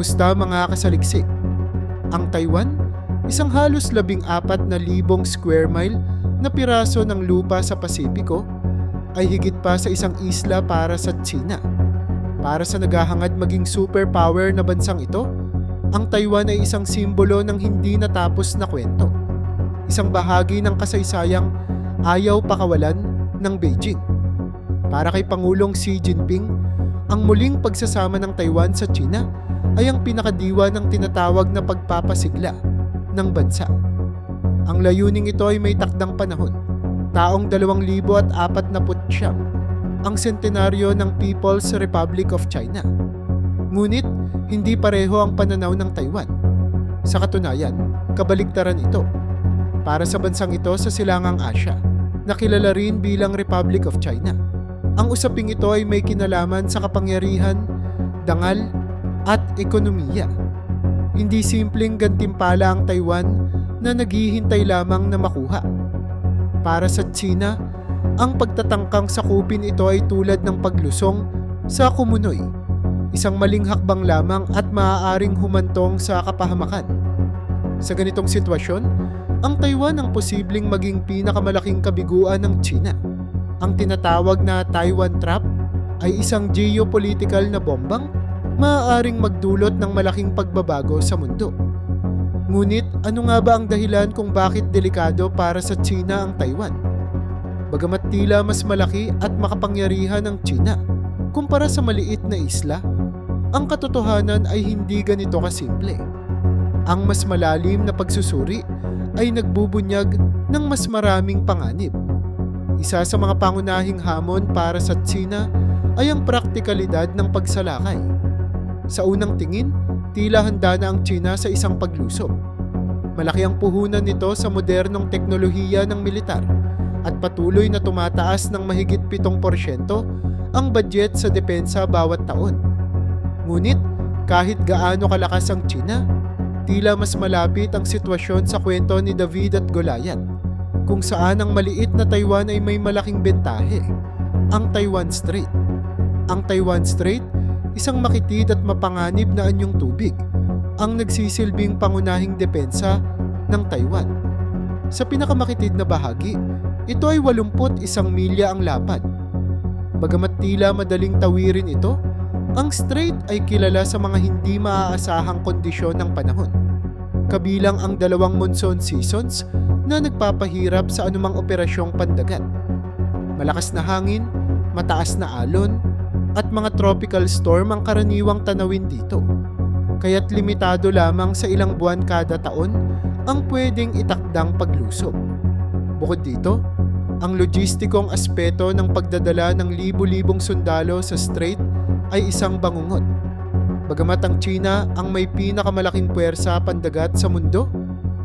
Kamusta mga kasaliksik? Ang Taiwan, isang halos labing apat na libong square mile na piraso ng lupa sa Pasipiko, ay higit pa sa isang isla para sa China. Para sa naghahangad maging superpower na bansang ito, ang Taiwan ay isang simbolo ng hindi natapos na kwento. Isang bahagi ng kasaysayang ayaw pakawalan ng Beijing. Para kay Pangulong Xi Jinping, ang muling pagsasama ng Taiwan sa China ay ang pinakadiwa ng tinatawag na pagpapasigla ng bansa. Ang layuning ito ay may takdang panahon, taong 2049, ang sentenaryo ng People's Republic of China. Ngunit, hindi pareho ang pananaw ng Taiwan. Sa katunayan, kabaligtaran ito. Para sa bansang ito sa Silangang Asya, nakilala rin bilang Republic of China. Ang usaping ito ay may kinalaman sa kapangyarihan, dangal, at ekonomiya. Hindi simpleng gantimpala ang Taiwan na naghihintay lamang na makuha. Para sa China, ang pagtatangkang sakupin ito ay tulad ng paglusong sa kumunoy, isang maling hakbang lamang at maaaring humantong sa kapahamakan. Sa ganitong sitwasyon, ang Taiwan ang posibleng maging pinakamalaking kabiguan ng China. Ang tinatawag na Taiwan Trap ay isang geopolitical na bombang maaaring magdulot ng malaking pagbabago sa mundo. Ngunit ano nga ba ang dahilan kung bakit delikado para sa China ang Taiwan? Bagamat tila mas malaki at makapangyarihan ang China kumpara sa maliit na isla, ang katotohanan ay hindi ganito kasimple. Ang mas malalim na pagsusuri ay nagbubunyag ng mas maraming panganib. Isa sa mga pangunahing hamon para sa China ay ang praktikalidad ng pagsalakay. Sa unang tingin, tila handa na ang China sa isang paglusob. Malaki ang puhunan nito sa modernong teknolohiya ng militar at patuloy na tumataas ng mahigit 7% ang budget sa depensa bawat taon. Ngunit kahit gaano kalakas ang China, tila mas malapit ang sitwasyon sa kwento ni David at Goliath, kung saan ang maliit na Taiwan ay may malaking bentahe, ang Taiwan Strait. Ang Taiwan Strait, isang makitid at mapanganib na anyong tubig, ang nagsisilbing pangunahing depensa ng Taiwan. Sa pinakamakitid na bahagi, ito ay 81 milya ang lapad. Bagamat tila madaling tawirin ito, ang strait ay kilala sa mga hindi maaasahang kondisyon ng panahon. Kabilang ang dalawang monsoon seasons na nagpapahirap sa anumang operasyong pandagat. Malakas na hangin, mataas na alon, at mga tropical storm ang karaniwang tanawin dito. Kaya't limitado lamang sa ilang buwan kada taon ang pwedeng itakdang paglusob. Bukod dito, ang logistikong aspeto ng pagdadala ng libu-libong sundalo sa strait ay isang bangungot. Bagamat ang China ang may pinakamalaking puwersa pandagat sa mundo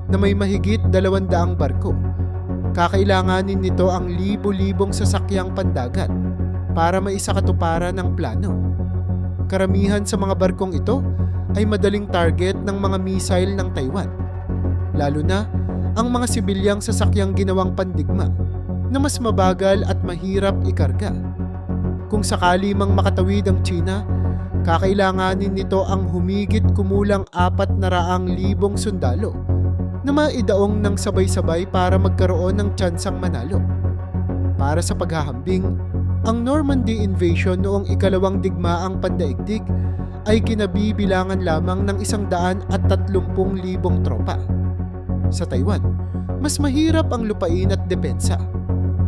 na may mahigit dalawandaang barko, kakailanganin nito ang libu-libong sasakyang pandagat para maisakatuparan ng plano. Karamihan sa mga barkong ito ay madaling target ng mga missile ng Taiwan, lalo na ang mga sibilyang sasakyang ginawang pandigma na mas mabagal at mahirap ikarga. Kung sakali mang makatawid ang China, kakailanganin nito ang humigit kumulang apat na raang libong sundalo na maidaong ng sabay-sabay para magkaroon ng tsansang manalo. Para sa paghahambing, ang Normandy invasion noong ikalawang digmaang pandaigdig ay kinabibilangan lamang ng isang daan at tatlumpung libong tropa. Sa Taiwan, mas mahirap ang lupain at depensa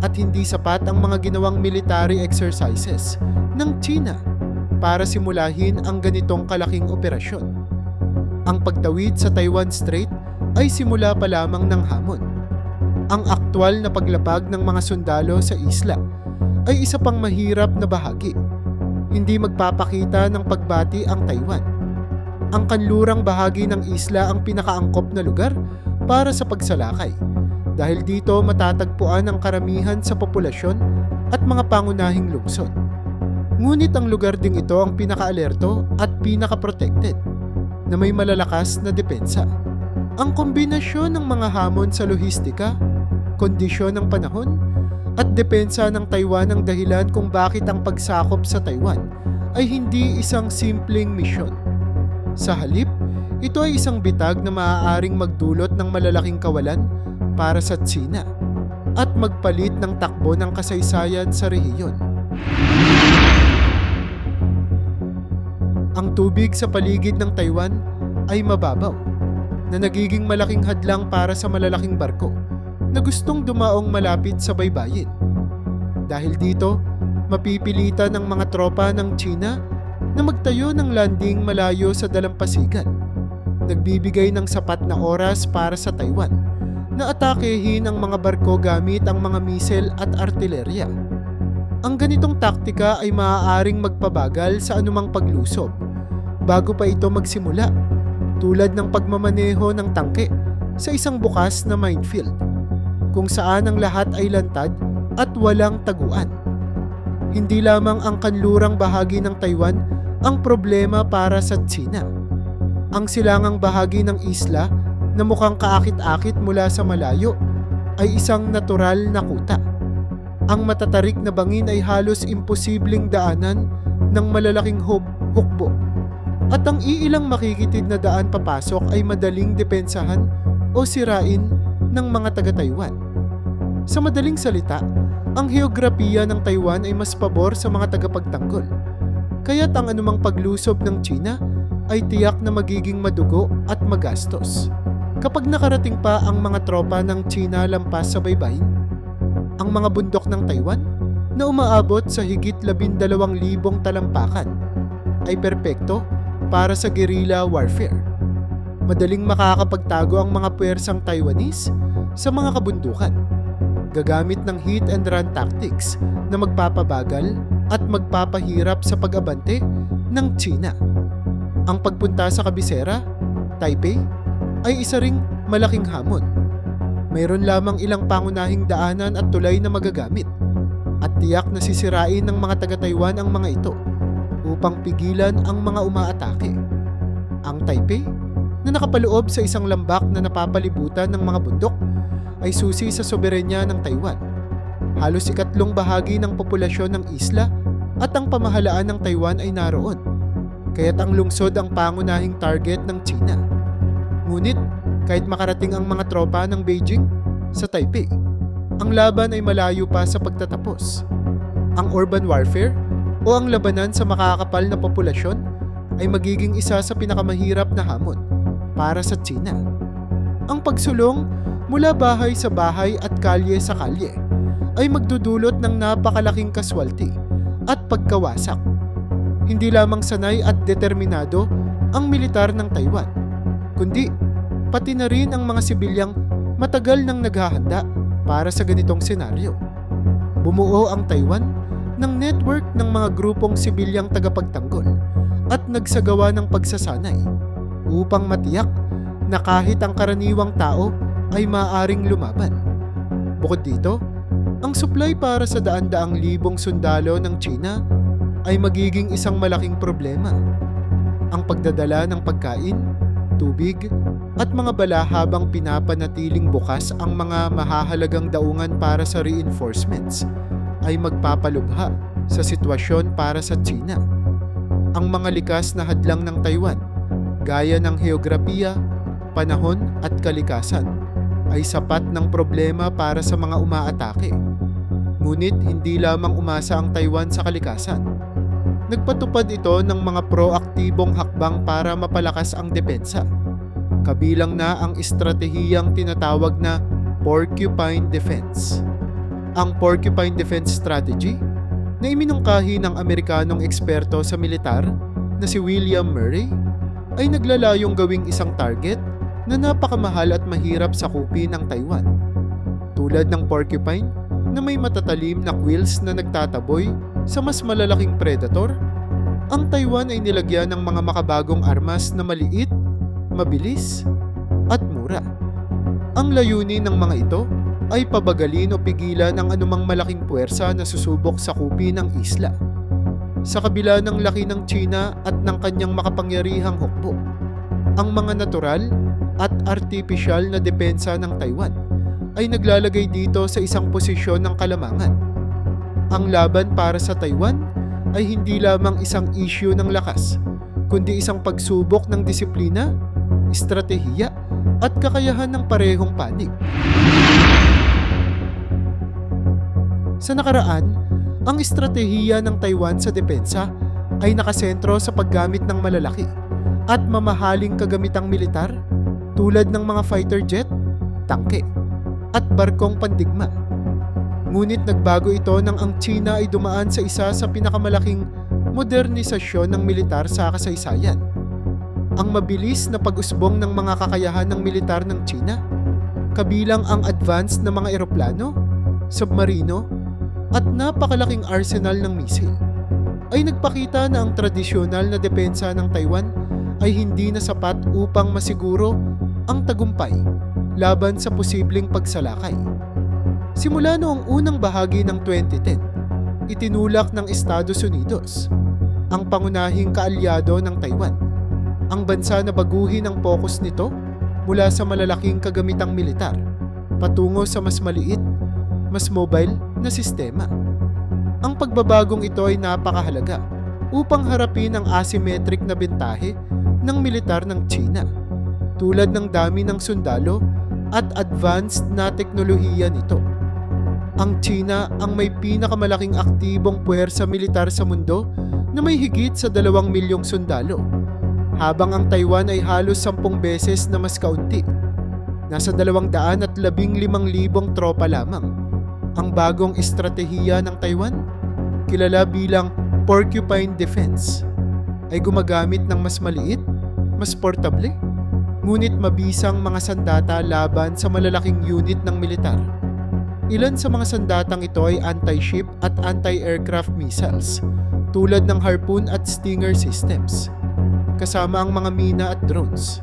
at hindi sapat ang mga ginawang military exercises ng China para simulahin ang ganitong kalaking operasyon. Ang pagtawid sa Taiwan Strait ay simula pa lamang ng hamon. Ang aktwal na paglapag ng mga sundalo sa isla ay isa pang mahirap na bahagi. Hindi magpapakita ng pagbati ang Taiwan. Ang kanlurang bahagi ng isla ang pinakaangkop na lugar para sa pagsalakay dahil dito matatagpuan ang karamihan sa populasyon at mga pangunahing lungsod. Ngunit ang lugar ding ito ang pinaka-alerto at pinaka-protected na may malalakas na depensa. Ang kombinasyon ng mga hamon sa lohistika, kondisyon ng panahon, at depensa ng Taiwan ang dahilan kung bakit ang pagsakop sa Taiwan ay hindi isang simpleng misyon. Sa halip, ito ay isang bitag na maaaring magdulot ng malalaking kawalan para sa Tsina at magpalit ng takbo ng kasaysayan sa rehiyon. Ang tubig sa paligid ng Taiwan ay mababaw na nagiging malaking hadlang para sa malalaking barko na gustong dumaong malapit sa baybayin. Dahil dito, mapipilitan ng mga tropa ng China na magtayo ng landing malayo sa dalampasigan. Nagbibigay ng sapat na oras para sa Taiwan na atakehin ang mga barko gamit ang mga misel at artilerya. Ang ganitong taktika ay maaaring magpabagal sa anumang paglusob bago pa ito magsimula tulad ng pagmamaneho ng tangke sa isang bukas na minefield kung saan ang lahat ay lantad at walang taguan. Hindi lamang ang kanlurang bahagi ng Taiwan ang problema para sa China. Ang silangang bahagi ng isla na mukhang kaakit-akit mula sa malayo ay isang natural na kuta. Ang matatarik na bangin ay halos imposibleng daanan ng malalaking hub hukbo at ang iilang makikitid na daan papasok ay madaling depensahan o sirain ng mga taga-Taiwan. Sa madaling salita, ang heograpiya ng Taiwan ay mas pabor sa mga tagapagtanggol. Kaya't ang anumang paglusob ng China ay tiyak na magiging madugo at magastos. Kapag nakarating pa ang mga tropa ng China lampas sa baybayin, ang mga bundok ng Taiwan na umaabot sa higit 12,000 talampakan ay perpekto para sa guerrilla warfare. Madaling makakapagtago ang mga puwersang Taiwanese sa mga kabundukan. Gagamit ng hit and run tactics na magpapabagal at magpapahirap sa pag-abante ng China. Ang pagpunta sa kabisera, Taipei, ay isa ring malaking hamon. Mayroon lamang ilang pangunahing daanan at tulay na magagamit at tiyak na sisirain ng mga taga-Taiwan ang mga ito upang pigilan ang mga umaatake. Ang Taipei, na nakapaloob sa isang lambak na napapalibutan ng mga bundok, ay susi sa soberenya ng Taiwan. Halos ikatlong bahagi ng populasyon ng isla at ang pamahalaan ng Taiwan ay naroon. Kaya't ang lungsod ang pangunahing target ng China. Ngunit, kahit makarating ang mga tropa ng Beijing sa Taipei, ang laban ay malayo pa sa pagtatapos. Ang urban warfare o ang labanan sa makakapal na populasyon ay magiging isa sa pinakamahirap na hamon para sa China. Ang pagsulong mula bahay sa bahay at kalye sa kalye ay magdudulot ng napakalaking kaswalti at pagkawasak. Hindi lamang sanay at determinado ang militar ng Taiwan, kundi pati na rin ang mga sibilyang matagal nang naghahanda para sa ganitong senaryo. Bumuo ang Taiwan ng network ng mga grupong sibilyang tagapagtanggol at nagsagawa ng pagsasanay upang matiyak na kahit ang karaniwang tao ay maaring lumaban. Bukod dito, ang supply para sa daan-daang libong sundalo ng China ay magiging isang malaking problema. Ang pagdadala ng pagkain, tubig, at mga bala habang pinapanatiling bukas ang mga mahahalagang daungan para sa reinforcements ay magpapalubha sa sitwasyon para sa China. Ang mga likas na hadlang ng Taiwan, gaya ng heograpiya, panahon at kalikasan, ay sapat ng problema para sa mga umaatake. Ngunit hindi lamang umasa ang Taiwan sa kalikasan. Nagpatupad ito ng mga proaktibong hakbang para mapalakas ang depensa. Kabilang na ang estratehiyang tinatawag na Porcupine Defense. Ang Porcupine Defense Strategy na iminungkahi ng Amerikanong eksperto sa militar na si William Murray ay naglalayong gawing isang target na napakamahal at mahirap sakupin ng Taiwan. Tulad ng porcupine na may matatalim na quills na nagtataboy sa mas malalaking predator, ang Taiwan ay nilagyan ng mga makabagong armas na maliit, mabilis, at mura. Ang layunin ng mga ito ay pabagalin o pigilan ang anumang malaking puwersa na susubok sa kupi ng isla. Sa kabila ng laki ng China at ng kanyang makapangyarihang hukbo, ang mga natural at artificial na depensa ng Taiwan ay naglalagay dito sa isang posisyon ng kalamangan. Ang laban para sa Taiwan ay hindi lamang isang issue ng lakas, kundi isang pagsubok ng disiplina, estratehiya at kakayahan ng parehong panig. Sa nakaraan, ang estratehiya ng Taiwan sa depensa ay nakasentro sa paggamit ng malalaki at mamahaling kagamitang militar tulad ng mga fighter jet, tangke, at barkong pandigma. Ngunit nagbago ito nang ang China ay dumaan sa isa sa pinakamalaking modernisasyon ng militar sa kasaysayan. Ang mabilis na pag-usbong ng mga kakayahan ng militar ng China, kabilang ang advanced na mga eroplano, submarino, at napakalaking arsenal ng misil, ay nagpakita na ang tradisyonal na depensa ng Taiwan ay hindi na sapat upang masiguro ang tagumpay laban sa posibleng pagsalakay. Simula noong unang bahagi ng 2010, itinulak ng Estados Unidos, ang pangunahing kaalyado ng Taiwan, ang bansa na baguhin ang focus nito mula sa malalaking kagamitang militar patungo sa mas maliit, mas mobile na sistema. Ang pagbabagong ito ay napakahalaga upang harapin ang asymmetric na bentahe ng militar ng China tulad ng dami ng sundalo at advanced na teknolohiya nito. Ang China ang may pinakamalaking aktibong puwersa militar sa mundo na may higit sa dalawang milyong sundalo, habang ang Taiwan ay halos sampung beses na mas kaunti. Nasa dalawang daan at labing limang libong tropa lamang. Ang bagong estratehiya ng Taiwan, kilala bilang Porcupine Defense, ay gumagamit ng mas maliit, mas portable, ngunit mabisang mga sandata laban sa malalaking unit ng militar. Ilan sa mga sandatang ito ay anti-ship at anti-aircraft missiles, tulad ng Harpoon at Stinger systems, kasama ang mga mina at drones.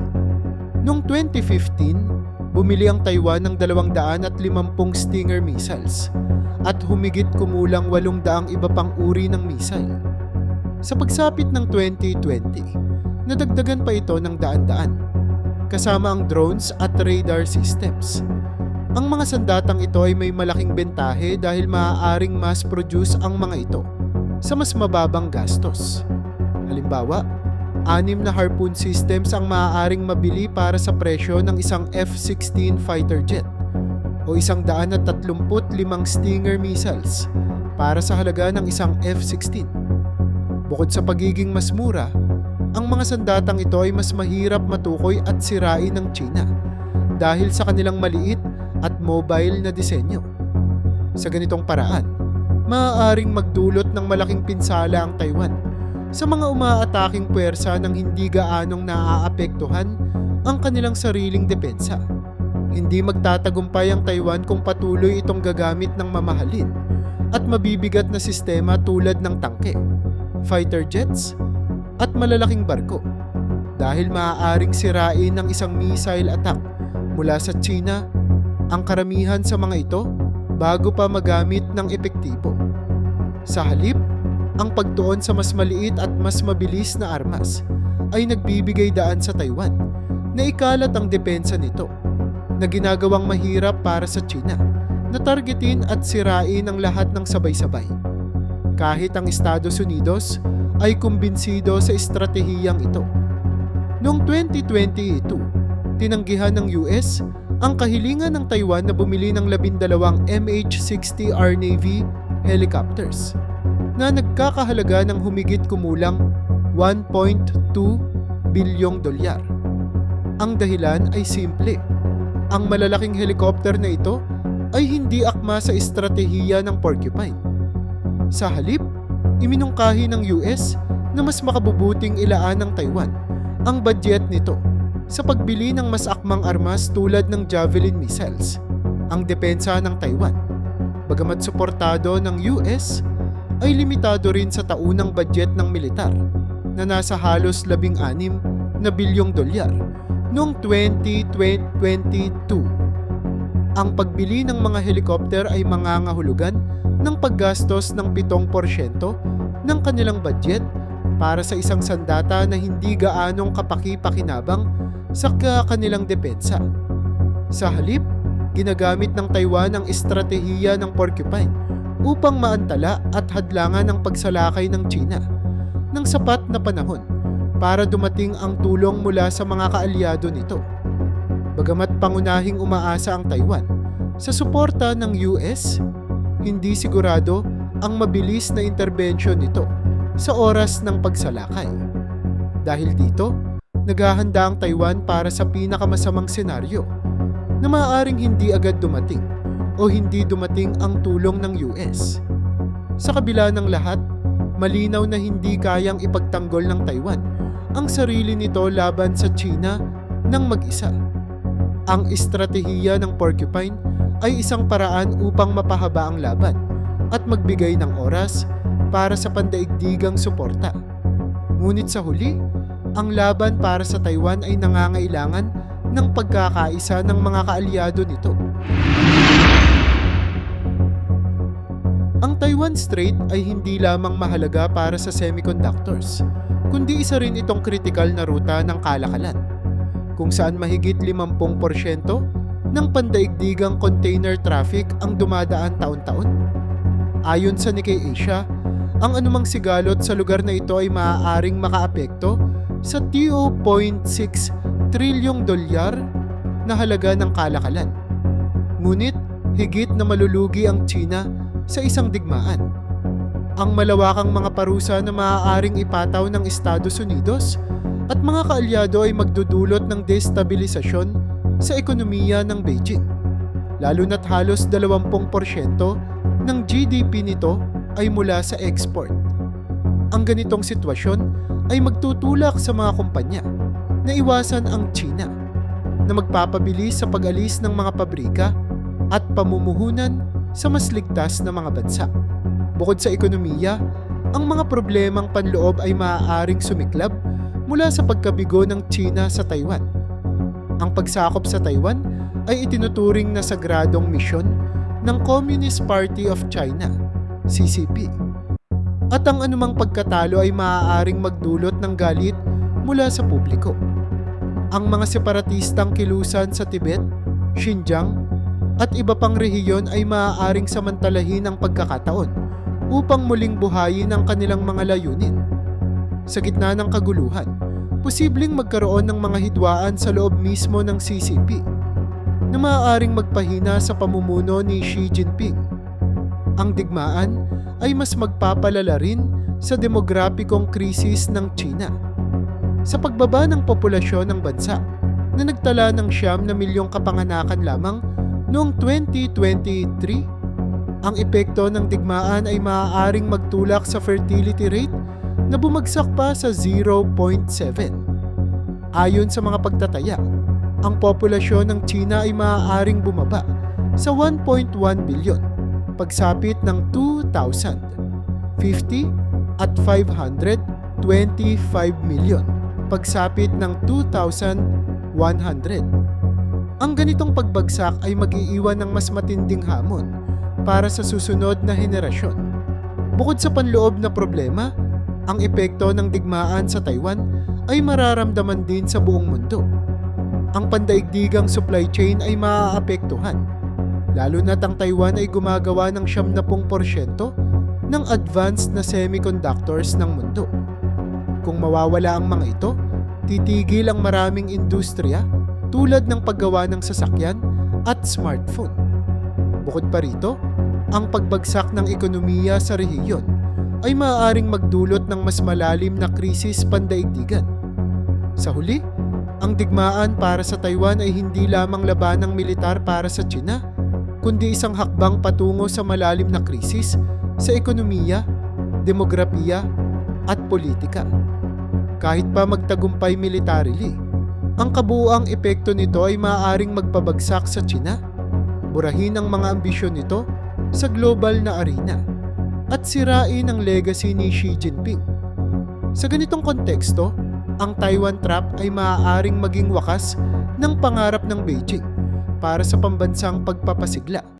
Noong 2015, bumili ang Taiwan ng 250 Stinger missiles at humigit kumulang 800 iba pang uri ng missile. Sa pagsapit ng 2020, nadagdagan pa ito ng daan-daan, kasama ang drones at radar systems. Ang mga sandatang ito ay may malaking bentahe dahil maaaring mass produce ang mga ito sa mas mababang gastos. Halimbawa, anim na harpoon systems ang maaaring mabili para sa presyo ng isang F-16 fighter jet o isang daan at tatlumput limang Stinger missiles para sa halaga ng isang F-16. Bukod sa pagiging mas mura, ang mga sandatang ito ay mas mahirap matukoy at sirain ng China dahil sa kanilang maliit at mobile na disenyo. Sa ganitong paraan, maaaring magdulot ng malaking pinsala ang Taiwan sa mga umaataking puwersa ng hindi gaanong naaapektuhan ang kanilang sariling depensa. Hindi magtatagumpay ang Taiwan kung patuloy itong gagamit ng mamahalin at mabibigat na sistema tulad ng tangke, fighter jets, at malalaking barko dahil maaaring sirain ng isang missile attack mula sa China ang karamihan sa mga ito bago pa magamit ng epektibo. Sa halip, ang pagtuon sa mas maliit at mas mabilis na armas ay nagbibigay daan sa Taiwan na ikalat ang depensa nito na ginagawang mahirap para sa China na targetin at sirain ang lahat ng sabay-sabay. Kahit ang Estados Unidos ay kumbinsido sa estratehiyang ito. Noong 2022, tinanggihan ng US ang kahilingan ng Taiwan na bumili ng labindalawang MH-60R Navy helicopters na nagkakahalaga ng humigit kumulang 1.2 bilyong dolyar. Ang dahilan ay simple. Ang malalaking helicopter na ito ay hindi akma sa estratehiya ng Porcupine. Sa halip, iminungkahi ng US na mas makabubuting ilaan ng Taiwan ang budget nito sa pagbili ng mas akmang armas tulad ng Javelin missiles, ang depensa ng Taiwan. Bagamat suportado ng US, ay limitado rin sa taunang budget ng militar na nasa halos 16 na bilyong dolyar noong 2022. Ang pagbili ng mga helikopter ay mangangahulugan ng paggastos ng 7% ng kanilang budget para sa isang sandata na hindi gaanong kapaki-pakinabang sa kanilang depensa. Sa halip, ginagamit ng Taiwan ang estratehiya ng porcupine upang maantala at hadlangan ang pagsalakay ng China ng sapat na panahon para dumating ang tulong mula sa mga kaalyado nito. Bagamat pangunahing umaasa ang Taiwan sa suporta ng US, hindi sigurado ang mabilis na interbensyon nito sa oras ng pagsalakay. Dahil dito, naghahanda ang Taiwan para sa pinakamasamang senaryo na maaaring hindi agad dumating o hindi dumating ang tulong ng US. Sa kabila ng lahat, malinaw na hindi kayang ipagtanggol ng Taiwan ang sarili nito laban sa China ng mag-isa. Ang estratehiya ng Porcupine ay isang paraan upang mapahaba ang laban at magbigay ng oras para sa pandaigdigang suporta. Ngunit sa huli, ang laban para sa Taiwan ay nangangailangan ng pagkakaisa ng mga kaalyado nito. Ang Taiwan Strait ay hindi lamang mahalaga para sa semiconductors, kundi isa rin itong kritikal na ruta ng kalakalan, kung saan mahigit 50% ng pandaigdigang container traffic ang dumadaan taon-taon. Ayon sa Nikkei Asia, ang anumang sigalot sa lugar na ito ay maaaring makaapekto sa 2.6 trilyong dolyar na halaga ng kalakalan. Ngunit higit na malulugi ang China sa isang digmaan. Ang malawakang mga parusa na maaaring ipataw ng Estados Unidos at mga kaalyado ay magdudulot ng destabilisasyon sa ekonomiya ng Beijing. Lalo na't halos 20% ng GDP nito ay mula sa export. Ang ganitong sitwasyon ay magtutulak sa mga kumpanya na iwasan ang China na magpapabilis sa pag-alis ng mga pabrika at pamumuhunan sa mas ligtas na mga bansa. Bukod sa ekonomiya, ang mga problemang panloob ay maaaring sumiklab mula sa pagkabigo ng China sa Taiwan. Ang pagsakop sa Taiwan ay itinuturing na sagradong misyon ng Communist Party of China, CCP. At ang anumang pagkatalo ay maaaring magdulot ng galit mula sa publiko. Ang mga separatistang kilusan sa Tibet, Xinjiang, at iba pang rehiyon ay maaaring samantalahin ang pagkakataon upang muling buhayin ang kanilang mga layunin. Sa gitna ng kaguluhan, posibleng magkaroon ng mga hidwaan sa loob mismo ng CCP na maaaring magpahina sa pamumuno ni Xi Jinping. Ang digmaan ay mas magpapalala rin sa demograpikong krisis ng China. Sa pagbaba ng populasyon ng bansa na nagtala ng siyam na milyong kapanganakan lamang Noong 2023, ang epekto ng digmaan ay maaaring magtulak sa fertility rate na bumagsak pa sa 0.7. Ayon sa mga pagtataya, ang populasyon ng China ay maaaring bumaba sa 1.1 bilyon pagsapit ng 2000, 50 at 525 milyon pagsapit ng 2100. Ang ganitong pagbagsak ay mag-iiwan ng mas matinding hamon para sa susunod na henerasyon. Bukod sa panloob na problema, ang epekto ng digmaan sa Taiwan ay mararamdaman din sa buong mundo. Ang pandaigdigang supply chain ay maaapektuhan, lalo na't ang Taiwan ay gumagawa ng 70% ng advanced na semiconductors ng mundo. Kung mawawala ang mga ito, titigil ang maraming industriya tulad ng paggawa ng sasakyan at smartphone. Bukod pa rito, ang pagbagsak ng ekonomiya sa rehiyon ay maaaring magdulot ng mas malalim na krisis pandaigdigan. Sa huli, ang digmaan para sa Taiwan ay hindi lamang labanang militar para sa China, kundi isang hakbang patungo sa malalim na krisis sa ekonomiya, demografiya at politika. Kahit pa magtagumpay militarily, ang kabuuang epekto nito ay maaaring magpabagsak sa China, burahin ang mga ambisyon nito sa global na arena, at sirain ang legacy ni Xi Jinping. Sa ganitong konteksto, ang Taiwan Trap ay maaaring maging wakas ng pangarap ng Beijing para sa pambansang pagpapasigla